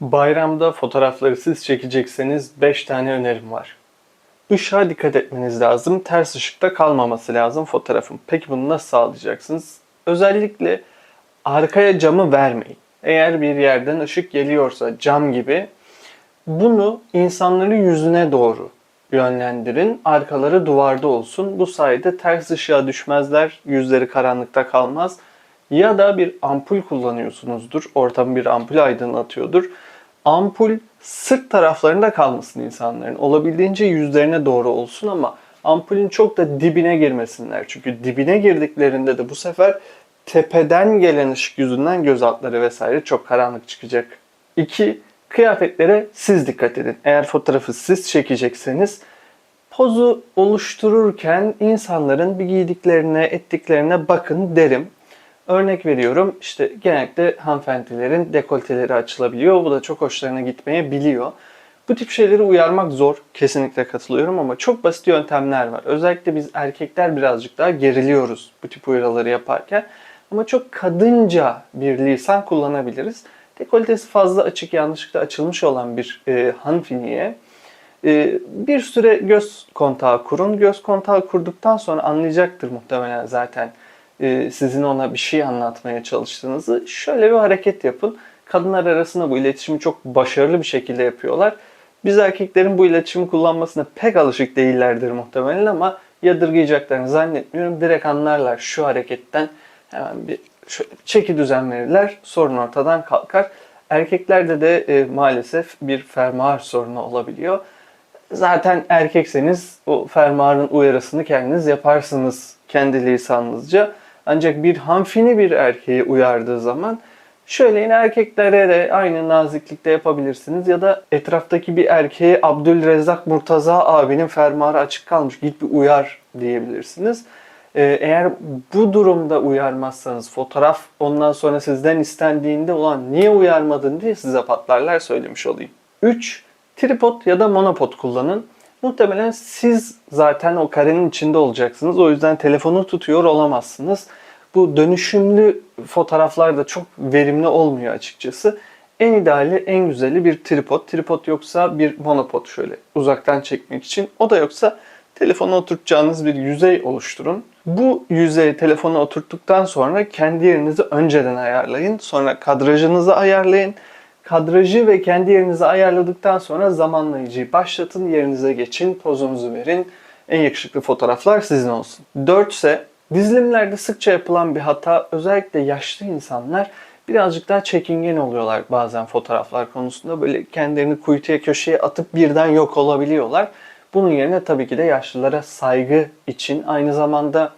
Bayramda fotoğrafları siz çekecekseniz 5 tane önerim var. Işığa dikkat etmeniz lazım. Ters ışıkta kalmaması lazım fotoğrafın. Peki bunu nasıl sağlayacaksınız? Özellikle arkaya camı vermeyin. Eğer bir yerden ışık geliyorsa cam gibi bunu insanların yüzüne doğru yönlendirin. Arkaları duvarda olsun. Bu sayede ters ışığa düşmezler. Yüzleri karanlıkta kalmaz. Ya da bir ampul kullanıyorsunuzdur. Ortamı bir ampul aydınlatıyordur. Ampul sırt taraflarında kalmasın insanların. Olabildiğince yüzlerine doğru olsun ama ampulün çok da dibine girmesinler. Çünkü dibine girdiklerinde de bu sefer tepeden gelen ışık yüzünden göz altları vesaire çok karanlık çıkacak. 2. Kıyafetlere siz dikkat edin. Eğer fotoğrafı siz çekecekseniz pozu oluştururken insanların bir giydiklerine, ettiklerine bakın derim. Örnek veriyorum işte genellikle hanımefendilerin dekolteleri açılabiliyor. Bu da çok hoşlarına gitmeyebiliyor. Bu tip şeyleri uyarmak zor. Kesinlikle katılıyorum ama çok basit yöntemler var. Özellikle biz erkekler birazcık daha geriliyoruz bu tip uyarıları yaparken. Ama çok kadınca bir lisan kullanabiliriz. Dekoltesi fazla açık, yanlışlıkla açılmış olan bir e, hanımefendiye e, bir süre göz kontağı kurun. Göz kontağı kurduktan sonra anlayacaktır muhtemelen zaten sizin ona bir şey anlatmaya çalıştığınızı. Şöyle bir hareket yapın. Kadınlar arasında bu iletişimi çok başarılı bir şekilde yapıyorlar. Biz erkeklerin bu iletişimi kullanmasına pek alışık değillerdir muhtemelen ama yadırgayacaklarını zannetmiyorum. Direkt anlarlar şu hareketten hemen bir çeki düzen verirler. Sorun ortadan kalkar. Erkeklerde de e, maalesef bir fermuar sorunu olabiliyor. Zaten erkekseniz o fermuarın uyarısını kendiniz yaparsınız kendi lisanınızca. Ancak bir hanfini bir erkeği uyardığı zaman şöyle yine erkeklere de aynı naziklikte yapabilirsiniz. Ya da etraftaki bir erkeğe Abdülrezzak Murtaza abinin fermuarı açık kalmış git bir uyar diyebilirsiniz. Ee, Eğer bu durumda uyarmazsanız fotoğraf ondan sonra sizden istendiğinde ulan niye uyarmadın diye size patlarlar söylemiş olayım. 3. Tripod ya da monopod kullanın. Muhtemelen siz zaten o karenin içinde olacaksınız. O yüzden telefonu tutuyor olamazsınız. Bu dönüşümlü fotoğraflar da çok verimli olmuyor açıkçası. En ideali, en güzeli bir tripod. Tripod yoksa bir monopod şöyle uzaktan çekmek için. O da yoksa telefona oturtacağınız bir yüzey oluşturun. Bu yüzeye telefona oturttuktan sonra kendi yerinizi önceden ayarlayın. Sonra kadrajınızı ayarlayın. Kadrajı ve kendi yerinizi ayarladıktan sonra zamanlayıcıyı başlatın, yerinize geçin, pozunuzu verin. En yakışıklı fotoğraflar sizin olsun. 4 ise dizilimlerde sıkça yapılan bir hata özellikle yaşlı insanlar birazcık daha çekingen oluyorlar bazen fotoğraflar konusunda. Böyle kendilerini kuytuya köşeye atıp birden yok olabiliyorlar. Bunun yerine tabii ki de yaşlılara saygı için aynı zamanda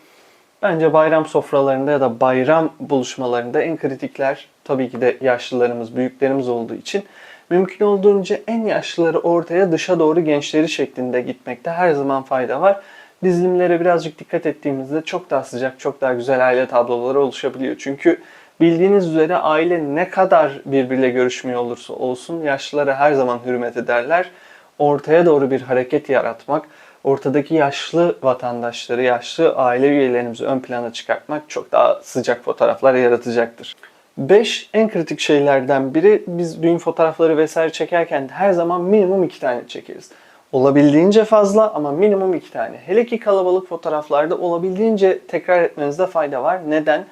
Bence bayram sofralarında ya da bayram buluşmalarında en kritikler tabii ki de yaşlılarımız, büyüklerimiz olduğu için mümkün olduğunca en yaşlıları ortaya dışa doğru gençleri şeklinde gitmekte her zaman fayda var. Dizilimlere birazcık dikkat ettiğimizde çok daha sıcak, çok daha güzel aile tabloları oluşabiliyor. Çünkü bildiğiniz üzere aile ne kadar birbiriyle görüşmüyor olursa olsun yaşlılara her zaman hürmet ederler. Ortaya doğru bir hareket yaratmak, ortadaki yaşlı vatandaşları, yaşlı aile üyelerimizi ön plana çıkartmak çok daha sıcak fotoğraflar yaratacaktır. 5 en kritik şeylerden biri biz düğün fotoğrafları vesaire çekerken her zaman minimum 2 tane çekeriz. Olabildiğince fazla ama minimum 2 tane. Hele ki kalabalık fotoğraflarda olabildiğince tekrar etmenizde fayda var. Neden?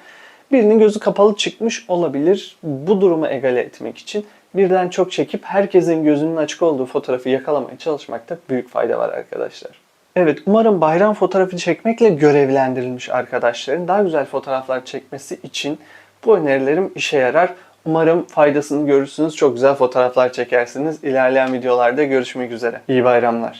Birinin gözü kapalı çıkmış olabilir. Bu durumu egale etmek için birden çok çekip herkesin gözünün açık olduğu fotoğrafı yakalamaya çalışmakta büyük fayda var arkadaşlar. Evet umarım bayram fotoğrafı çekmekle görevlendirilmiş arkadaşların daha güzel fotoğraflar çekmesi için bu önerilerim işe yarar. Umarım faydasını görürsünüz. Çok güzel fotoğraflar çekersiniz. İlerleyen videolarda görüşmek üzere. İyi bayramlar.